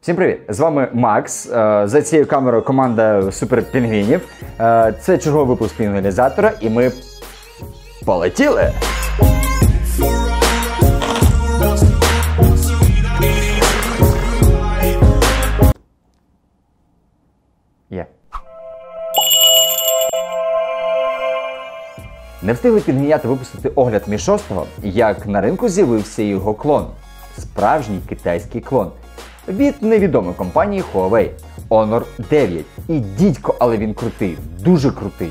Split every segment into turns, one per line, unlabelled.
Всім привіт! З вами Макс. Е, За цією камерою команда суперпінгвінів. Е, Це черговий випуск пінгвінізатора, і ми полетіли! Не встигли підміняти випустити огляд Мі 6, як на ринку з'явився його клон. Справжній китайський клон. Від невідомої компанії Huawei Honor 9. І дідько, але він крутий, дуже крутий.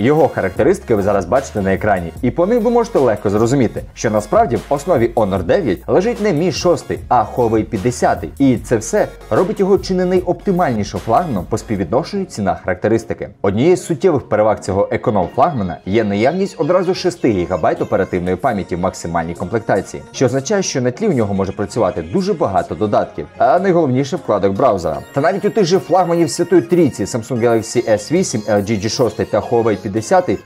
Його характеристики ви зараз бачите на екрані, і по них ви можете легко зрозуміти, що насправді в основі Honor 9 лежить не Mi 6, а Huawei 50. І це все робить його чи не найоптимальнішим флагманом по співвідношенню ціна характеристики. Однією з суттєвих переваг цього економ флагмана є наявність одразу 6 ГБ оперативної пам'яті в максимальній комплектації, що означає, що на тлі у нього може працювати дуже багато додатків, а найголовніше вкладок браузера. Та навіть у тих же флагманів Святої Трійці Samsung Galaxy S8, LG G6 та Huawei 50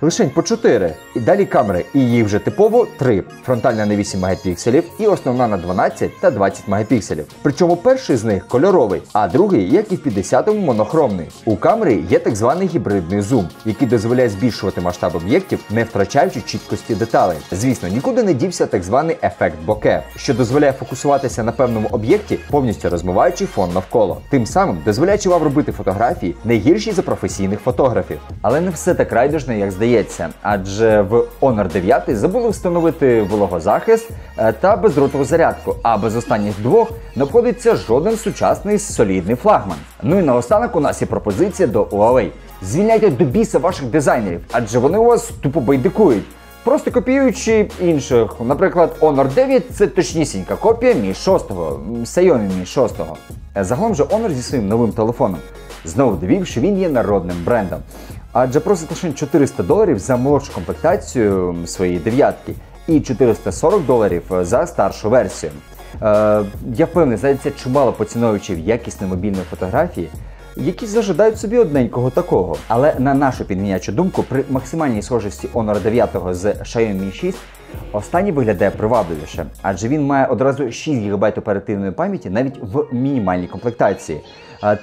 лише по 4. І далі камери, і їх вже типово 3. Фронтальна на 8 мегапікселів і основна на 12 та 20 мегапікселів. Причому перший з них кольоровий, а другий, як і в 50-му, монохромний. У камери є так званий гібридний зум, який дозволяє збільшувати масштаб об'єктів, не втрачаючи чіткості деталей. Звісно, нікуди не дівся так званий ефект боке, що дозволяє фокусуватися на певному об'єкті, повністю розмиваючи фон навколо. Тим самим дозволяючи вам робити фотографії не гірші за професійних фотографів. Але не все так райдужно, як здається, адже в Honor 9 забули встановити вологозахист е, та бездротову зарядку, а без останніх двох не обходиться жоден сучасний солідний флагман. Ну і наостанок у нас є пропозиція до Huawei. Звільняйте до біса ваших дизайнерів, адже вони у вас тупо байдикують. Просто копіюючи інших, наприклад, Honor 9 це точнісінька копія Mi 6, Xiaomi Mi 6. Загалом же Honor зі своїм новим телефоном знову довів, що він є народним брендом. Адже просить лише 400 доларів за молодшу комплектацію своєї дев'ятки і 440 доларів за старшу версію. Е, я впевнений, знайдеться чимало поціновувачів якісної мобільної фотографії, які зажадають собі одненького такого. Але на нашу підмінячу думку, при максимальній схожості Honor 9 з Xiaomi Mi 6 останній виглядає привабливіше, адже він має одразу 6 ГБ оперативної пам'яті навіть в мінімальній комплектації.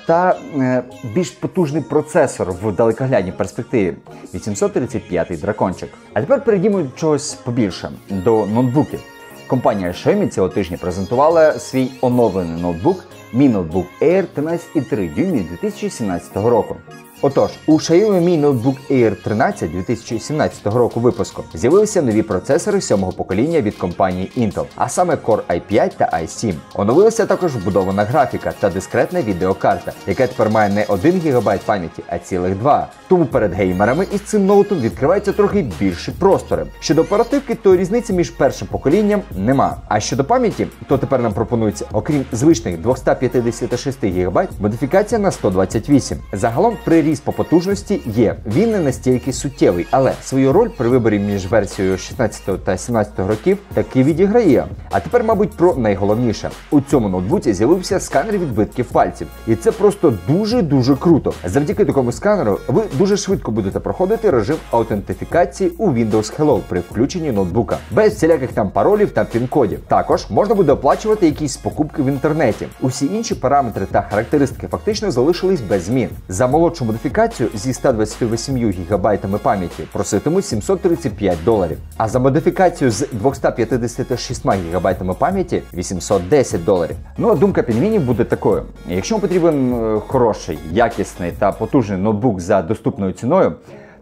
Та е, більш потужний процесор в далекоглядній перспективі 835-й дракончик. А тепер перейдімо до чогось побільше до ноутбуків. Компанія Xiaomi цього тижня презентувала свій оновлений ноутбук Mi Notebook Air 13,3 дюймів 2017 року. Отож, у Xiaomi Mi Notebook Air 13 2017 року випуску з'явилися нові процесори сьомого покоління від компанії Intel, а саме Core i5 та i7. Оновилася також вбудована графіка та дискретна відеокарта, яка тепер має не 1 ГБ пам'яті, а цілих 2. Тому перед геймерами із цим ноутом відкриваються трохи більші простори. Щодо оперативки, то різниці між першим поколінням нема. А щодо пам'яті, то тепер нам пропонується, окрім звичних 256 ГБ, модифікація на 128. Загалом приріст по потужності є. Він не настільки суттєвий, але свою роль при виборі між версією 16 та 17 років таки відіграє. А тепер, мабуть, про найголовніше. У цьому ноутбуці з'явився сканер відбитків пальців. І це просто дуже-дуже круто. Завдяки такому сканеру ви дуже швидко будете проходити режим аутентифікації у Windows Hello при включенні ноутбука, без всіляких там паролів та пін-кодів. Також можна буде оплачувати якісь покупки в інтернеті. Усі інші параметри та характеристики фактично залишились без змін. За молодшу модифікацію зі 128 ГБ пам'яті проситимуть 735 доларів. А за модифікацію з 256 ГБ пам'яті 810 доларів. Ну а думка підмінів буде такою: якщо вам потрібен е, хороший, якісний та потужний ноутбук за доступною ціною,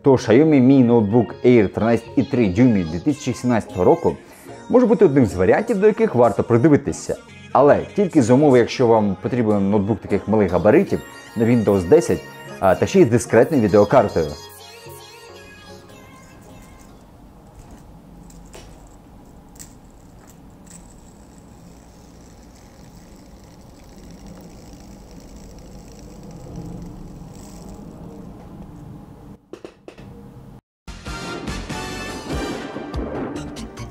то Xiaomi Mi Notebook Air 13,3 дюймів 2017 року може бути одним з варіантів, до яких варто придивитися. Але тільки за умови, якщо вам потрібен ноутбук таких малих габаритів на Windows 10 а, та ще й дискретною відеокартою.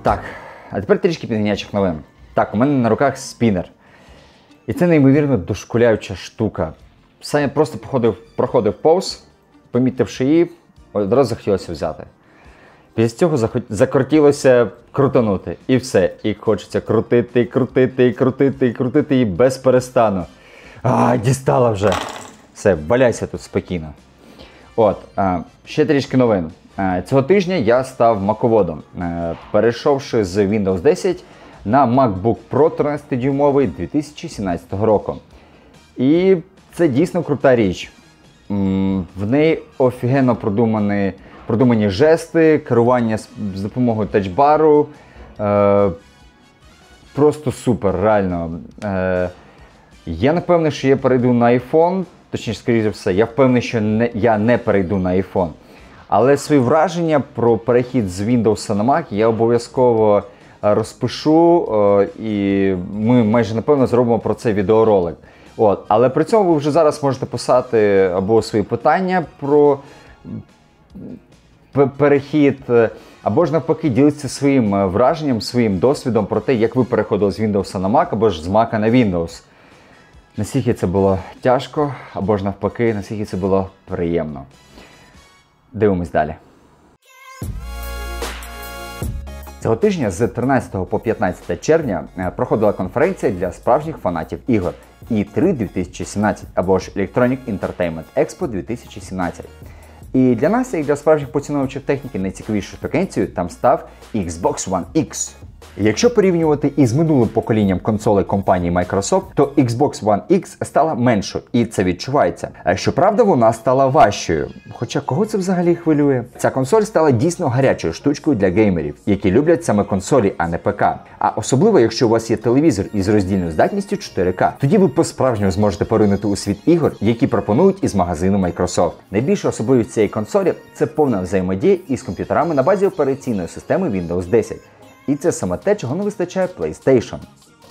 Так, а тепер трішки підганячих новин. Так, у мене на руках спінер. І це неймовірно дошкуляюча штука. Саня просто походив, проходив повз, помітивши її, одразу захотілося взяти. Після цього захот... закрутілося крутанути. І все. І хочеться крутити, крутити, і крутити, і крутити її без перестану. А, дістала вже. Все, валяйся тут спокійно. От, ще трішки новин. Цього тижня я став маководом, е, перейшовши з Windows 10 на MacBook Pro 13-дюймовий 2017 року. І це дійсно крута річ. В неї офігенно продумані, продумані жести, керування з, допомогою тачбару. Е, просто супер, реально. Е, я не впевнений, що я перейду на iPhone, точніше, скоріше все, я впевнений, що не, я не перейду на iPhone. Але свої враження про перехід з Windows на Mac я обов'язково е, розпишу, е, і ми майже напевно зробимо про це відеоролик. От. Але при цьому ви вже зараз можете писати або свої питання про перехід, е, або ж навпаки ділитися своїм е, враженням, своїм досвідом про те, як ви переходили з Windows на Mac або ж з Mac на Windows. Наскільки це було тяжко, або ж навпаки, наскільки це було приємно. Дивимось далі. Цього тижня з 13 по 15 червня е, проходила конференція для справжніх фанатів ігор E3 2017 або ж Electronic Entertainment Expo 2017. І для нас, як для справжніх поціновувачів техніки, найцікавішою штукенцією там став Xbox One X. Якщо порівнювати із минулим поколінням консолей компанії Microsoft, то Xbox One X стала меншою, і це відчувається. Щоправда, вона стала важчою. Хоча кого це взагалі хвилює? Ця консоль стала дійсно гарячою штучкою для геймерів, які люблять саме консолі, а не ПК. А особливо, якщо у вас є телевізор із роздільною здатністю 4К, тоді ви по-справжньому зможете поринути у світ ігор, які пропонують із магазину Microsoft. Найбільша особливість цієї консолі це повна взаємодія із комп'ютерами на базі операційної системи Windows 10. І це саме те, чого не вистачає PlayStation.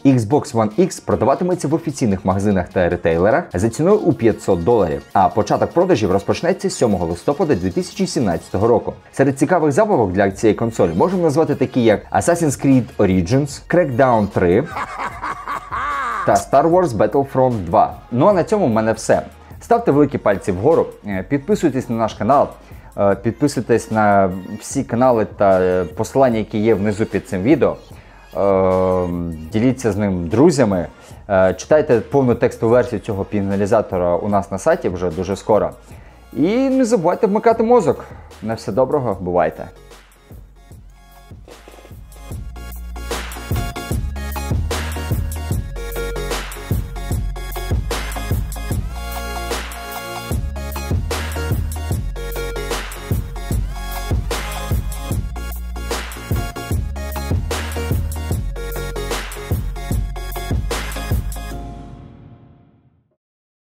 Xbox One X продаватиметься в офіційних магазинах та ретейлерах за ціною у 500 доларів, а початок продажів розпочнеться 7 листопада 2017 року. Серед цікавих забавок для цієї консолі можемо назвати такі як Assassin's Creed Origins, Crackdown 3 та Star Wars Battlefront 2. Ну а на цьому в мене все. Ставте великі пальці вгору, е, підписуйтесь на наш канал, підписуйтесь на всі канали та е, посилання, які є внизу під цим відео. Е, Діліться з ним друзями. Е, Читайте повну текстову версію цього піналізатора у нас на сайті вже дуже скоро. І не забувайте вмикати мозок. На все доброго, бувайте!